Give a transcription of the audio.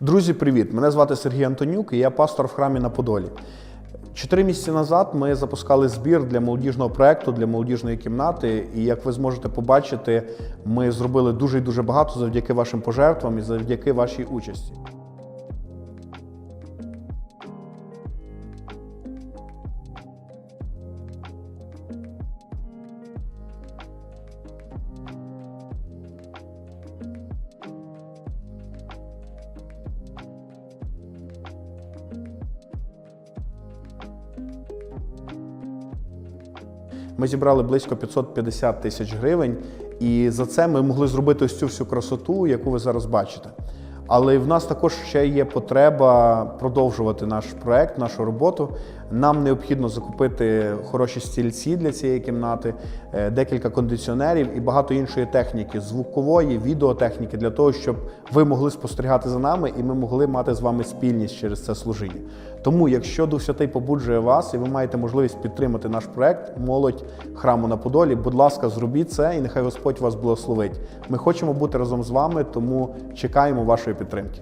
Друзі, привіт! Мене звати Сергій Антонюк і я пастор в храмі на Подолі. Чотири місяці назад ми запускали збір для молодіжного проекту, для молодіжної кімнати. І як ви зможете побачити, ми зробили дуже і дуже багато завдяки вашим пожертвам і завдяки вашій участі. Ми зібрали близько 550 тисяч гривень, і за це ми могли зробити ось цю всю красоту, яку ви зараз бачите. Але в нас також ще є потреба продовжувати наш проект, нашу роботу. Нам необхідно закупити хороші стільці для цієї кімнати, е, декілька кондиціонерів і багато іншої техніки, звукової, відеотехніки, для того, щоб ви могли спостерігати за нами і ми могли мати з вами спільність через це служіння. Тому, якщо Дух Святий побуджує вас і ви маєте можливість підтримати наш проект Молодь храму на Подолі, будь ласка, зробіть це і нехай Господь вас благословить. Ми хочемо бути разом з вами, тому чекаємо вашої підтримки.